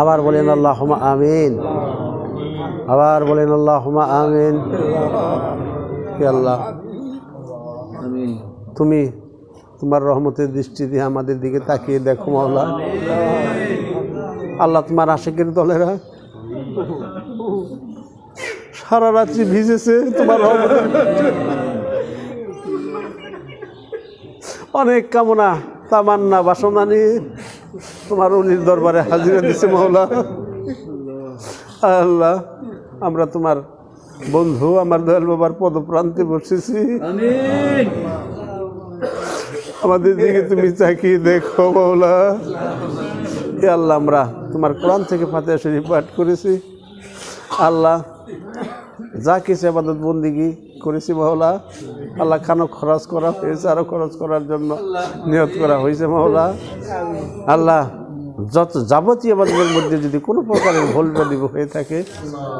আবার বলেন আল্লাহ আমিন। আবার বলেন আল্লাহ আমিন। আল্লাহ। তুমি তোমার রহমতের দৃষ্টি দিয়ে আমাদের দিকে তাকিয়ে দেখো মাওলা। আল্লাহ তোমার আশেকের দলেরা সারা রাত্রি ভিজেছে তোমার অনেক কামনা তামান্না বাসনা নিয়ে তোমার অলির দরবারে হাজিরা দিছে মাওলা। আল্লাহ আমরা তোমার বন্ধু আমার দয়াল বাবার পদপ্রান্তে বসেছি। আমাদের দিকে তুমি তাকিয়ে দেখো মাওলা। এ আল্লাহ আমরা তোমার কোরআন থেকে ফাতে শরীফ পাঠ করেছি। আল্লাহ যা কিছু আবাদত বন্দিগি করেছি মহলা আল্লাহ খানো খরচ করা হয়েছে আরও খরচ করার জন্য নিয়ত করা হয়েছে মহলা আল্লাহ যত যাবতীয় আবাদতের মধ্যে যদি কোনো প্রকারের ভুল বাদিব হয়ে থাকে,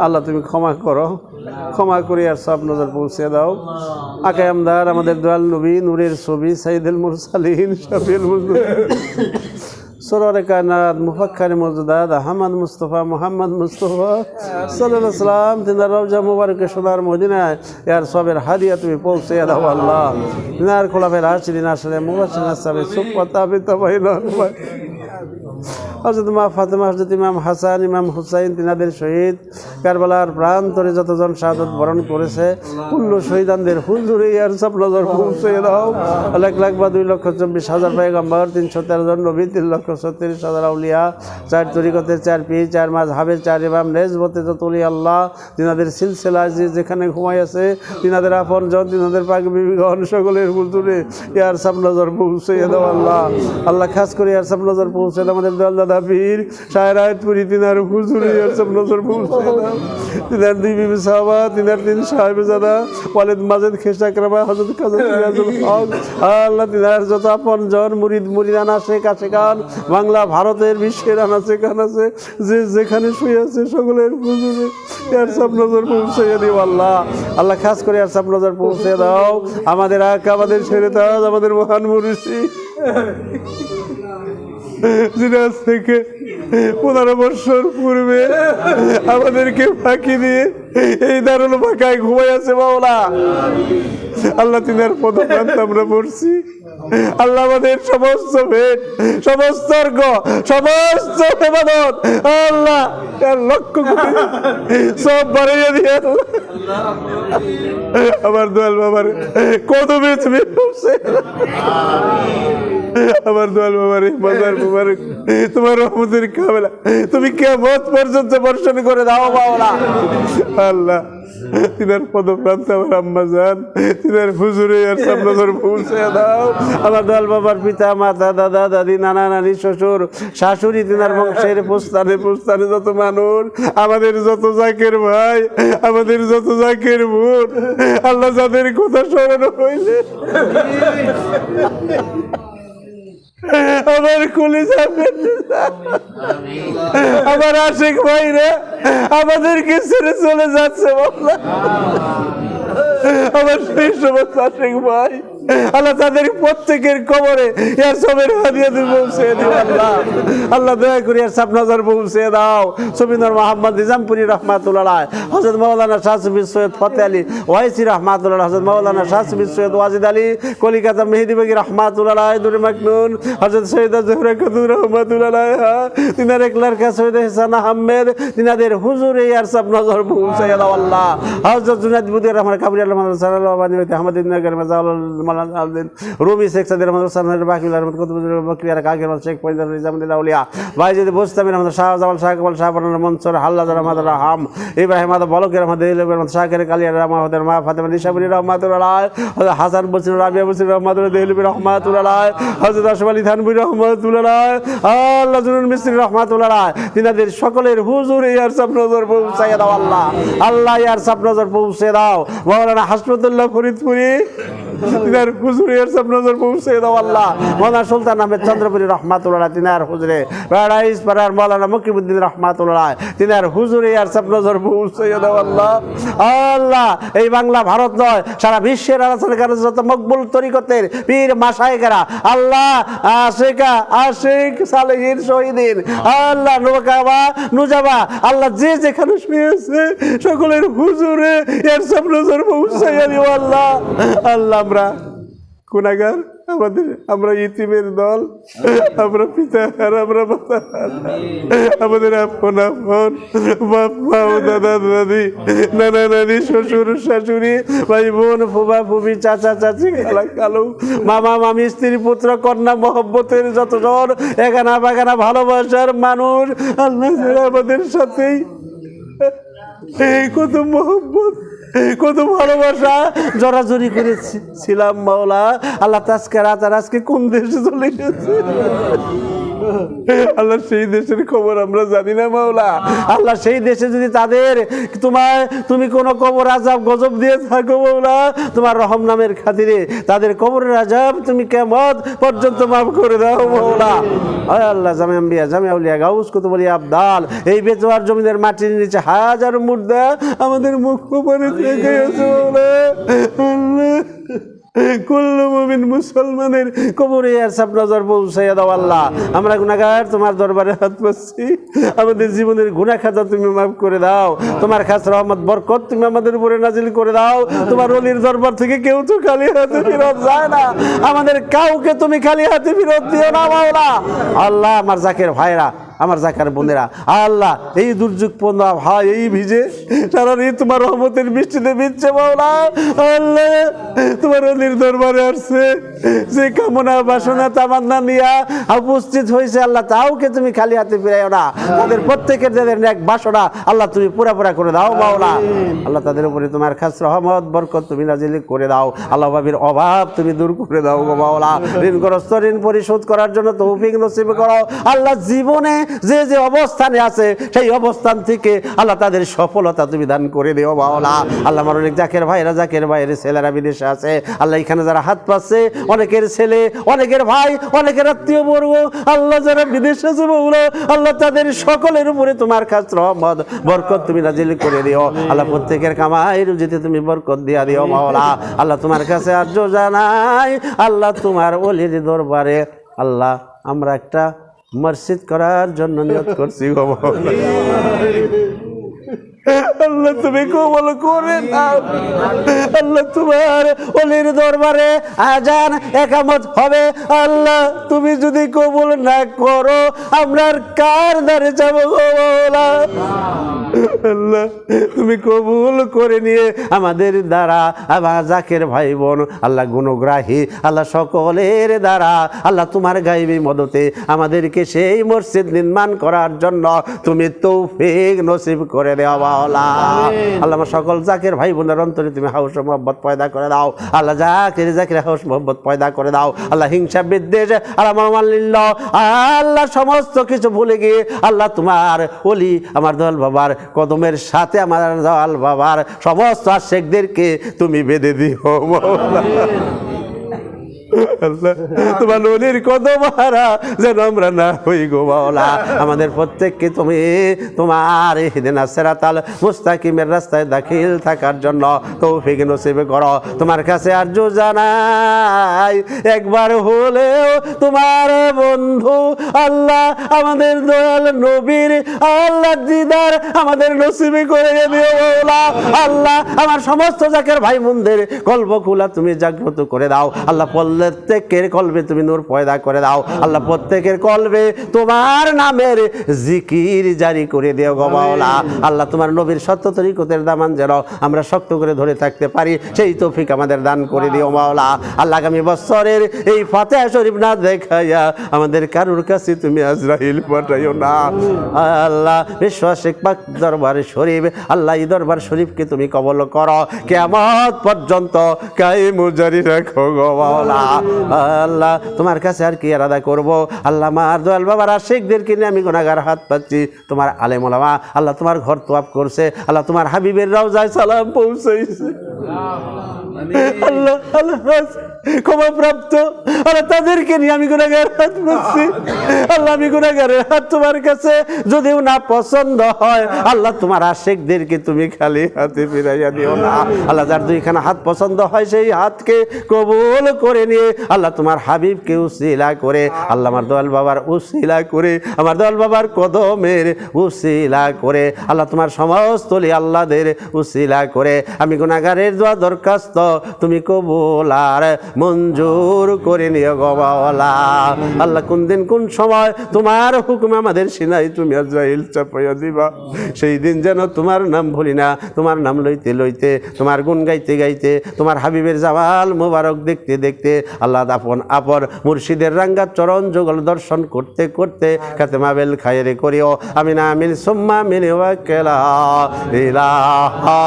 আল্লাহ তুমি ক্ষমা করো। ক্ষমা করে আর সব নজর পৌঁছে দাও। আকে আমদার আমাদের দয়াল নবী, নূরের ছবি, সাইদুল মুরসালিন, শফিউল মুজলিম সররে কায়নাত মুফাক্কার মজুদাদ আহমদ মুস্তফা মোহাম্মদ মুস্তফা সাল্লাহ সাল্লাম তিনার রবজা মুবারকে সোনার মদিনায় ইয়ার সবের হাদিয়া তুমি পৌঁছে দাও আল্লাহ। তিনার খোলাফের হাসিরিন আসলে মুবাসিন আসাবে সুপাতা বিতাবাইন হজরত মা ফাতেমা হজরত ইমাম হাসান, ইমাম হুসাইন তিনাদের শহীদ। কারবালার প্রান্তরে যতজন শাহাদত বরণ করেছে কুল্ল শহীদানদের হুজুরে ইয়ার সব নজর পৌঁছে দাও। এক লাখ বা দুই লক্ষ চব্বিশ হাজার পায়গাম্বর, তিনশো তেরো জন নবী, তিন লক্ষ ছত্রিশ হাজার আউলিয়া, চার তরিকতের চার পি চার মাস হাবের চার ইমাম, নেজবতে যত উলি আল্লাহ, তিনাদের সিলসিলা যে যেখানে ঘুমাই আছে, তিনাদের আপন জন তিনাদের পাক বিবিগণ সকলের হুজুরে ইয়ার সব নজর পৌঁছে দাও আল্লাহ। আল্লাহ খাস করে ইয়ার সব নজর পৌঁছে দাও। আমাদের দাদা পীর সায়রায়তপুরি তিনার হুজুরে সব নজর তিনার দুই বিবি সাহাবা, তিনার তিন সাহেব জাদা, ওয়ালিদ মাজেদ, খেসা ক্রামা হজরত কাজী সিরাজুল হক। আল্লাহ, তিনার যত আপন জন, মুরিদ মুরিদানা শেখ আশেখান বাংলা, ভারতের বিশ্বের আনা সেখান আছে, যে যেখানে শুয়ে আছে সকলের হুজুরে সব নজর পৌঁছে দিও আল্লাহ। আল্লাহ, খাস করে আর সব নজর পৌঁছে দাও। আমাদের আক আমাদের ছেড়ে আমাদের মহান মনীষী দিনাজ থেকে পনেরো বছর পূর্বে আমাদেরকে ফাঁকি দিয়ে এই দারুণ ফাঁকায় ঘুমাই আছে বাবলা আল্লাহ তিনার পদপ্রান্ত আমরা পড়ছি। আল্লাহ আমাদের সমস্ত ভেট সমস্ত অর্ঘ, সমস্ত ইবাদত আল্লাহ লক্ষ্য কোটি সব বাড়িয়ে দিয়ে। আমার দোয়াল বাবার কদমে তুমি পৌঁছে আমার দোয়াল বাবার বাবার বাবার তোমার রহমতের কামেলা। তুমি কেমন পর্যন্ত বর্ষণ করে দাও বাবলা আল্লাহ, তিনার পদপ্রান্ত আমার আম্মা যান, তিনার হুজুরে আর নজর পৌঁছে দাও। আমার দয়াল বাবার পিতা, মাতা, দাদা, দাদি, নানা, নানি, শ্বশুর, শাশুড়ি, তিনার বংশের পুস্তানে পুস্তানে যত মানুষ, আমাদের যত জাকের ভাই, আমাদের যত জাকের বোন, আল্লাহ যাদের কথা স্মরণ হইলে। আমার কুলি সামনে আমার আশেখ ভাই রে আমাদেরকে ছেড়ে চলে যাচ্ছে বাবা আমার সেই সমস্ত আশেখ ভাই। আল্লাহ তাদের প্রত্যেকের কবরে ইয়ার সবের হাদিয়া দিয়ে পৌঁছে দিও আল্লাহ। আল্লাহ দয়া করে ইয়ার নজর পৌঁছে দাও। সবিন্দর মোহাম্মদ নিজামপুরি রহমাতুল্লাহ হজরত মৌলানা শাহসুবি সৈয়দ ফতে আলী ওয়াইসি রহমাতুল্লাহ হজরত মৌলানা শাহসুবি সৈয়দ ওয়াজিদ আলী, কলিকাতা মেহেদি বেগি রহমাতুল্লাহ দুরি মাকনুন। হজরত সৈয়দ জহরা কদুর রহমাতুল্লাহ তিনার এক লড়কা সৈয়দ হাসান আহমেদ, তিনাদের হুজুরে ইয়ার নজর পৌঁছে দাও, আল্লাহ। হজরত জুনাদ বুদির রহমান কাবুল আলাইহি ওয়া আহমদ নগর মালান আলদিন রবি শেখ সাদের রহমান কুতুবুল বকরিয়ার কাগের শেখ নিজামুদ্দিন আউলিয়া রহমান শাহ শাহ শাহ মনসুর হাল্লাদ রাহাম ইব্রাহিম বলকের কালিয়া মা, ফাতেমা নিশাবুরি হাসান বসির, রাবিয়া বসির হযরত আশরাফ আলী আল্লাহ মিস্ত্রি তিনাদের সকলের হুজুর ইয়ার সব নজর পৌঁছাইয়া দাও আল্লাহ। আল্লাহ ইয়ার সব নজর পৌঁছে দাও। মৌলানা হাসপাতুল্লাহ ফরিদপুরি তিনার সব নজর পৌঁছে দাও আল্লাহ। মৌলানা সুলতান আহমেদ রহমাতুল্লাহ তিনার হুজুরে। পাড়ার মৌলানা রহমাতুল্লাহ তিনার হুজুরে সব নজর পৌঁছে দাও আল্লাহ। আল্লাহ, এই বাংলা ভারত নয়, সারা বিশ্বের আলোচনা যত মকবুল তরিকতের পীর আল্লাহ শহীদিন, আল্লাহ নুজাবা, আল্লাহ যে যেখানে শুয়েছে, সকলের হুজুরে এর সব নজর দিও আল্লাহ। আল্লাহ আমরা গুণাগার, আমাদের, আমরা ইতিমের দল, আমরা পিতা আর আমরা মাতা আমাদের আপন আপন, বাপ মা ও দাদা, দাদি, নানা, নানি, শ্বশুর, শাশুড়ি, ভাই, বোন ফুবা ফুবি চাচা, চাচি, খালা কালু মামা, মামি, স্ত্রী, পুত্র, কন্যা, মহব্বতের যতজন এখানা বাগানা ভালোবাসার মানুষ, আল্লাহ আমাদের সাথেই এই কত মোহব্বত। কত ভালোবাসা জড়াজড়ি করেছিলাম মাওলা। আল্লাহ তাজকে রাত আর আজকে কোন দেশে চলে গেছে? আল্লাহ সেই দেশের খবর আমরা জানি না, মাওলা। আল্লাহ সেই দেশে যদি তাদের তোমার, তুমি কোনো কবর আজাব গজব দিয়ে থাকো, মাওলা, তোমার রহম নামের খাতিরে তাদের কবরের আজাব তুমি কেমন পর্যন্ত মাফ করে দাও, মাওলা। আয় আল্লাহ, জামে আম্বিয়া, জামে আউলিয়া, গাউস কত বলি আবদাল এই বেজোয়ার জমিদের মাটির নিচে হাজার মুর্দা আমাদের মুখ করে থেকে গেছে, মাওলা। আল্লাহ। কুল্লু মুমিন মুসলমানের কবরে আর সব নজর পৌঁছাইয়া দাও আল্লাহ। আমরা গুনাগার তোমার দরবারে হাত পাচ্ছি আমাদের জীবনের গুনাহ খাতা তুমি মাফ করে দাও। তোমার খাস রহমত, বরকত তুমি আমাদের উপরে নাজিল করে দাও। তোমার অলির দরবার থেকে কেউ তো খালি হাতে ফেরত যায় না। আমাদের কাউকে তুমি খালি হাতে ফেরত দিও না, মাওলা। আল্লাহ, আমার জাকের ভাইরা আমার জাকার বোনেরা আল্লাহ এই দুর্যোগ পন্থা ভাই এই ভিজে সারা রে তোমার রহমতের বৃষ্টিতে ভিজছে মাওলা। আল্লাহ তোমার অলির দরবারে আসছে। যে কামনা বাসনা তামান্না নিয়া উপস্থিত হয়েছে আল্লাহ তাওকে তুমি খালি হাতে ফিরাইও না। তাদের প্রত্যেকের যাদের এক বাসনা আল্লাহ তুমি পুরা পুরা করে দাও মাওলা। আল্লাহ তাদের উপরে তোমার খাস রহমত বরকত তুমি নাজিল করে দাও। আল্লাহ বাবির অভাব তুমি দূর করে দাও গো মাওলা। ঋণগ্রস্ত ঋণ পরিশোধ করার জন্য তৌফিক নসিব করো। আল্লাহ জীবনে যে যে অবস্থানে আছে, সেই অবস্থান থেকে আল্লাহ তাদের সফলতা তুমি দান করে দিও, মাওলা। আল্লাহ আমার অনেক জাকের ভাইরা জাকের ভাইয়ের ছেলেরা বিদেশে আছে। আল্লাহ এখানে যারা হাত পাচ্ছে, অনেকের ছেলে, অনেকের ভাই, অনেকের আত্মীয় বর্গ আল্লাহ যারা বিদেশে আছে বউলো আল্লাহ তাদের সকলের উপরে তোমার কাজ রহমত, বরকত তুমি নাজিল করে দিও। আল্লাহ প্রত্যেকের কামাই রুজিতে তুমি বরকত দিয়া দিও, মাওলা। আল্লাহ তোমার কাছে আর্য জানাই, আল্লাহ তোমার অলির দরবারে, আল্লাহ, আমরা একটা মসজিদ করার জন্য নিয়ত করছি গো মাওলা। আল্লাহ তুমি কবল করে দাও আল্লাহ তোমার অলির দরবারে আজান একামত হবে। আল্লাহ তুমি যদি কবুল না করো, আমরা কার দ্বারে যাব আল্লাহ তুমি কবুল করে নিয়ে আমাদের দ্বারা, আমার জাকের ভাই বোন আল্লাহ গুণগ্রাহী, আল্লাহ সকলের দ্বারা, আল্লাহ তোমার গাইবী মদতে আমাদেরকে সেই মসজিদ নির্মাণ করার জন্য তুমি তৌফিক নসিব করে দেওয়া। আল্লাহ আমার সকল জাকের ভাই বোনের অন্তরে তুমি হাউস মোহব্বত পয়দা করে দাও। আল্লাহ জাকের জাকের হাউস মোহব্বত পয়দা করে দাও। আল্লাহ হিংসা বিদ্বেষ আল্লাহ মামাল্লিল্ল আল্লাহ সমস্ত কিছু ভুলে গিয়ে আল্লাহ তোমার ওলি আমার দল বাবার কদমের সাথে আমার দল বাবার সমস্ত আশেকদেরকে তুমি বেঁধে দিও। মৌলা। তোমার না হই আমাদের প্রত্যেককে তুমি তোমার মুস্তাকিমের রাস্তায় দাখিল থাকার জন্য তৌফিক নসিবে করো। তোমার কাছে আর্য জানাই একবার হলেও তোমার বন্ধু আল্লাহ, আমাদের দয়াল নবীর আল্লাহ দিদার আমাদের নসিবে করে দিও আল্লাহ, আমার সমস্ত জাকের ভাই বোনদের কল্প খুলা তুমি জাগ্রত করে দাও। আল্লাহ প্রত্যেকের কলবে তুমি নূর পয়দা করে দাও। আল্লাহ প্রত্যেকের কলবে তোমার নামের জিকির জারি করে দিও গো মাওলা। আল্লাহ তোমার নবীর সত্য তরিকতের দামান যেন আমরা শক্ত করে ধরে থাকতে পারি, সেই তৌফিক আমাদের দান করে দিও মাওলা। আল্লাহ আগামী বছরের এই ফাতে শরীফ না দেখাইয়া আমাদের কারুর কাছে তুমি আজরাইল পাঠাইও না। আল্লাহ বিশ্বাসিক পাক দরবার শরীফ, আল্লাহ এই দরবার শরীফকে তুমি কবল করো। কেমন পর্যন্ত কায়েমু জারি রাখো গো মাওলা। আল্লাহ তোমার কাছে আর কি আলাদা করব? আল্লাহ মার দয়াল বাবার আশেকদেরকে কিনে আমি গোনাগার হাত পাচ্ছি। তোমার আলেম ওলামা আল্লাহ তোমার ঘর তোয়াপ করছে। আল্লাহ তোমার হাবিবের রাও যায় সালাম পৌঁছাইছে আল্লাহ আল্লাহ। ক্ষমা প্রাপ্ত আল্লাহ তাদেরকে নিয়ে আমি হাত আল্লাহ, আমি গুণাগারের হাত তোমার কাছে। যদিও না পছন্দ হয়, আল্লাহ তোমার তুমি খালি হাতে ফিরাইয়া দিও না। আল্লাহ, যার দুইখানা হাত পছন্দ হয়, সেই হাতকে করে নিয়ে আল্লাহ তোমার হাবিবকে উসিলা করে, আল্লাহ আমার দয়াল বাবার উসিলা করে, আমার দয়াল বাবার কদমের উসিলা করে, আল্লাহ তোমার সমস্তলি আল্লাহদের উসিলা করে। আমি গুণাগারের দোয়া দরখাস্ত, তুমি কবুল আর মঞ্জুর করে নিও গবাওয়ালা আল্লাহ কোন দিন কোন সময় তোমার হুকুম আমাদের সিনাই তুমি আজরাইল চাপাইয়া দিবা। সেই দিন যেন তোমার নাম ভুলি না, তোমার নাম লইতে লইতে, তোমার গুণ গাইতে গাইতে, তোমার হাবিবের জামাল মোবারক দেখতে দেখতে আল্লাহ আপন আপর মুর্শিদের রাঙ্গা চরণ যুগল দর্শন করতে করতে কাতে মাবেল খায়রে করিও আমি না আমিন সুম্মা মিনি ওয়াক্কেলা। ইলাহা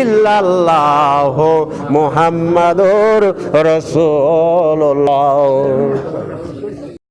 ইল্লাল্লাহ মুহাম্মাদুর রাসূলুল্লাহ।